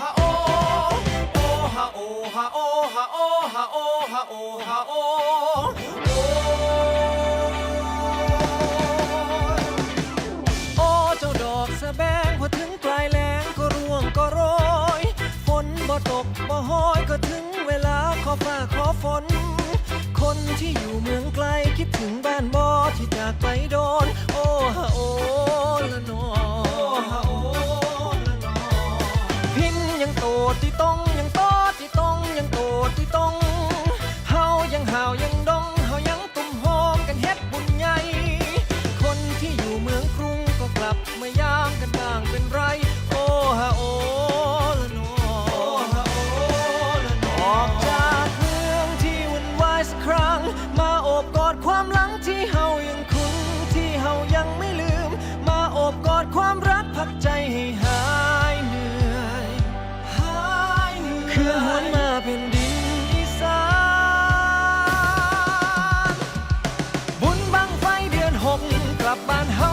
ฮาโอโอฮาโอฮาโอฮาโอฮาโอฮาโอฮาโอโอเจ้าดอกสะแบงพอถึงปลายแหลงก็ร่วงก็โรยฝนบ่ตกบ่ห้อยก็ถึงเวลาขอฝ้าขอฝน คนที่อยู่เมืองไกลคิดถึงบ้านบ่ที่จากไปโดน โอฮาโอละนอ ตรงยังโตที่ตรงยังโตที่ตรงเฮายังเฮายัง Bahn.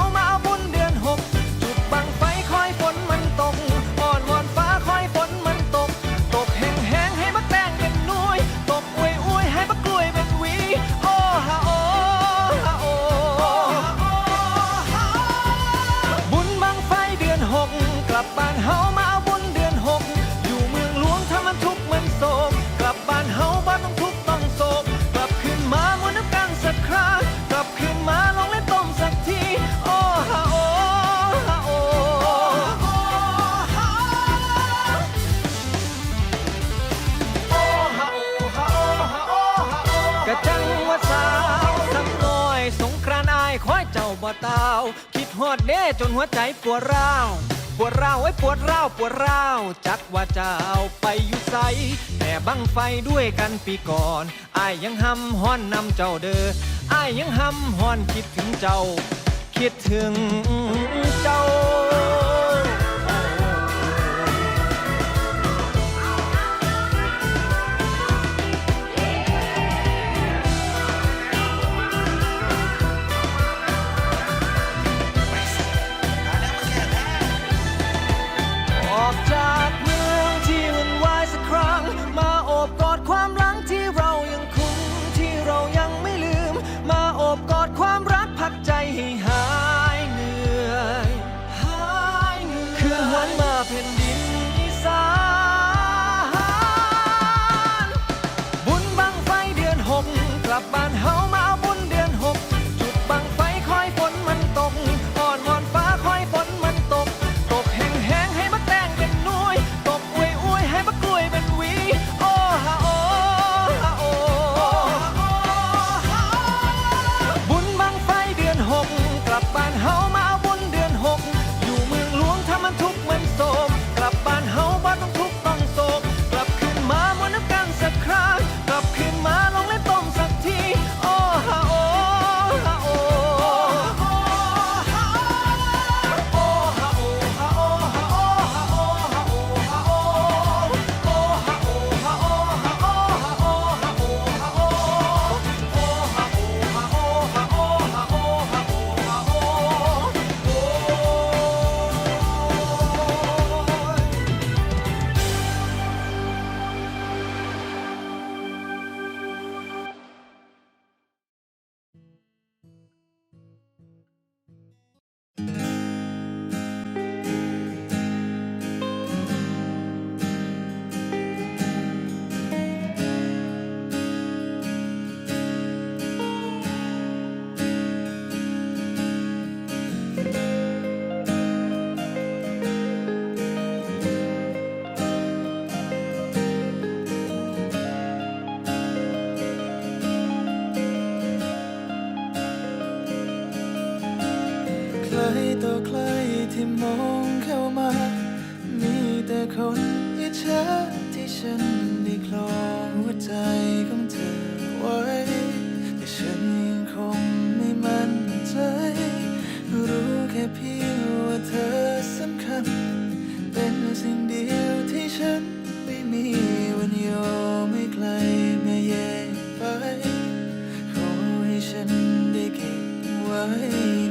เตาคิดหอดเด้จนหัวใจปวดร้าว ปวดร้าวไอ้ปวดร้าวปวดร้าว จักว่าจะเอาไปอยู่ใสแต่บังไฟด้วยกันปีก่อนอายยังห้ำห้อนนำเจ้าเด้ออายยังห้ำห้อนคิดถึงเจ้า คิดถึง ใครต่อใครที่มองเข้ามา มีแต่คนอิจฉาที่ฉันได้คลองหัวใจของเธอไว้ แต่ฉันคงไม่มั่นใจ รู้แค่เพียงว่าเธอสำคัญ เป็นสิ่งเดียวที่ฉันไม่มีวันยอมไม่ใครมาแยกไป ขอให้ฉันได้เก็บไว้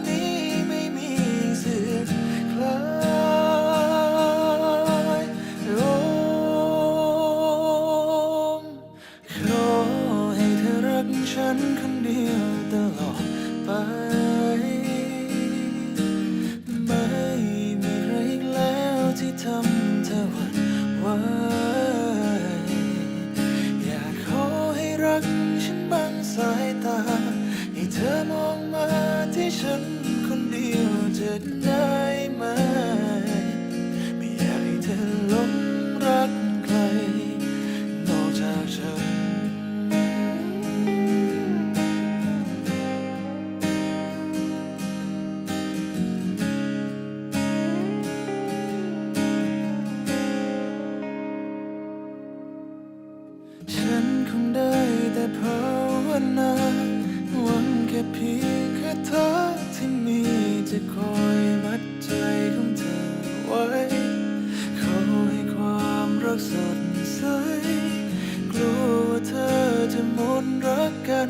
จะหมดรักกัน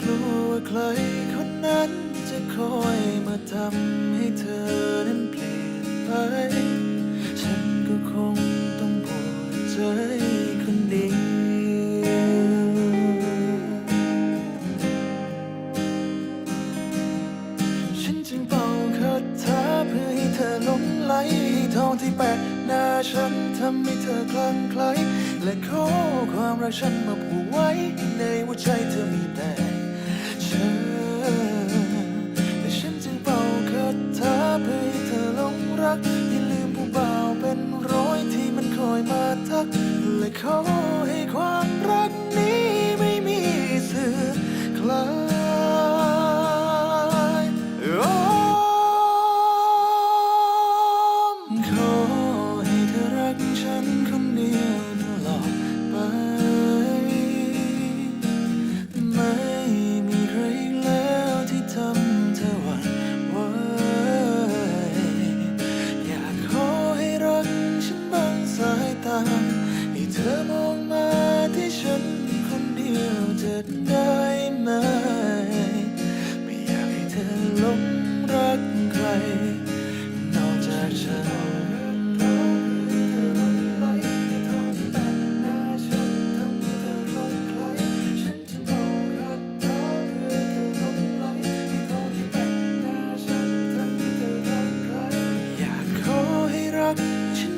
กลัวใครคนนั้นจะคอยมาทำให้เธอนั้นเปลี่ยนไป ฉันก็คงต้องปวดใจ รักฉันมาผูกไว้ในหัวใจเธอมีแต่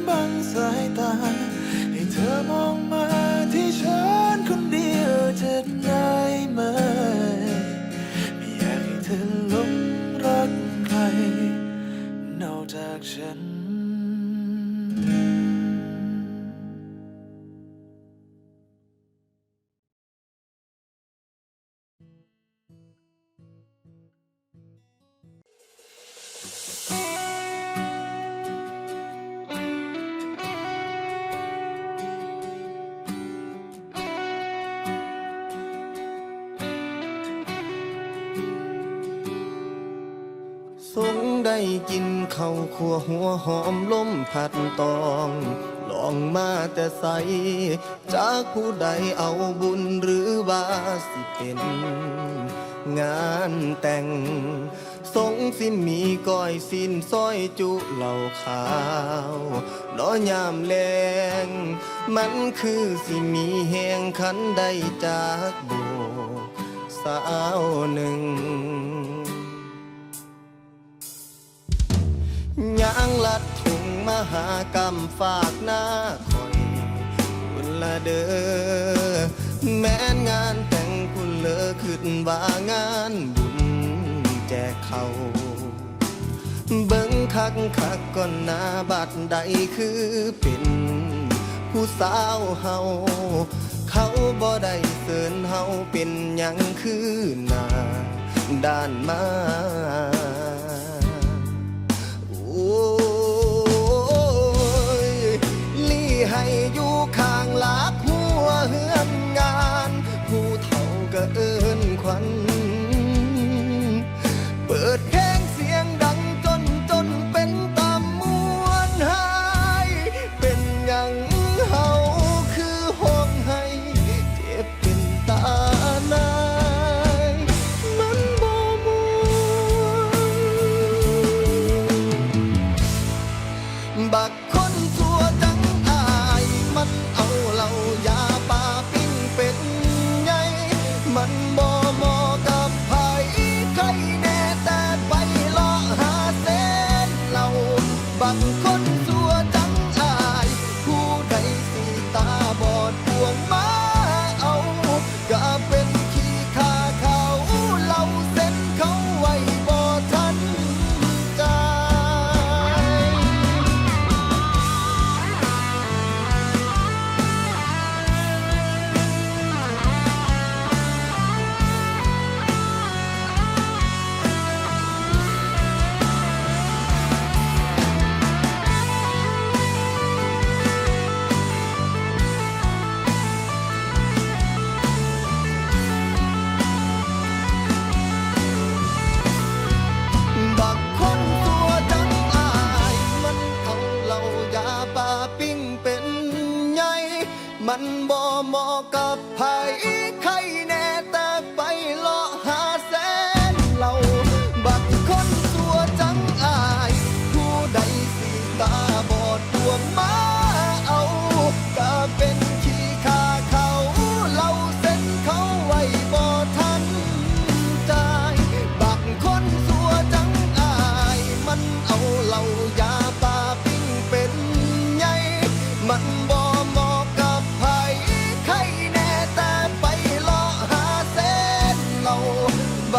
บางสายตา ให้เธอมองมา สงได้กินข้าวขัวหัวหอมล้มผัดตอง ลองมาแต่ใส จากผู้ใดเอาบุญหรือว่าสิเป็น งานแต่ง สงสิมีก้อยสิ้นซอยจุเหล่าขาวน้อยามแลงมันคือสิมีแหงขันได้จากโบสาวหนึ่ง ยางลัดถุงมหากรรมฝากหน้าคอยคุณละเด้อแม้นงานแต่งคุณเลอขึ้นว่างานบุญแจกเขาเบิ่งคักคักก่อนหน้าบัดใดคือเป็น ผู้สาวเฮาเขาบ่ได้เสินเฮาเป็นหยังคือหน้าด้านมา มันบ่เหมาะกับไผใครแน่แต่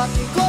aquí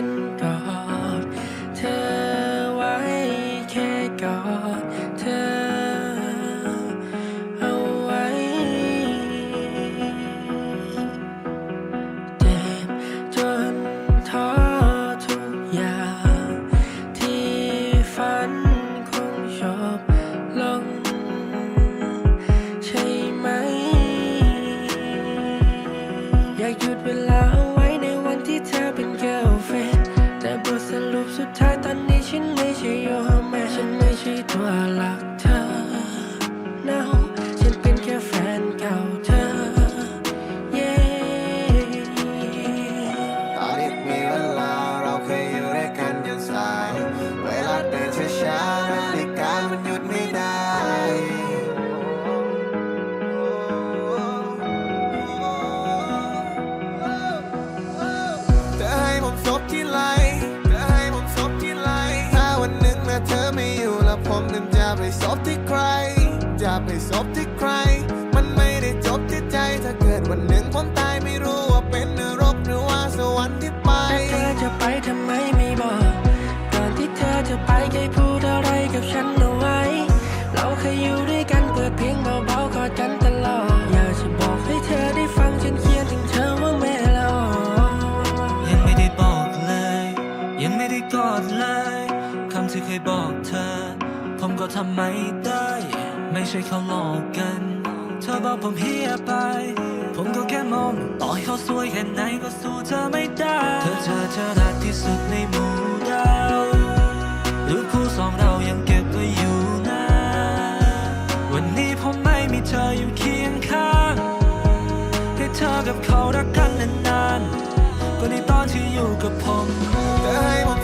open ยังไม่ได้กอดเลยคำที่เคยบอกเธอ ผมก็ทำไม่ได้ ไม่ใช่เขาหลอกกัน เธอบอกผมเฮียไป ผมก็แค่มองต่อให้เขาสวยแค่ไหนก็สู้เธอไม่ได้ เธอเจอเธอรักที่สุดในหมู่ดาวหรือคู่สองเรายังเก็บไว้อยู่นะ วันนี้ผมไม่มีเธออยู่เคียงข้างให้เธอกับเขารักกันนานๆ 和你打起有个朋。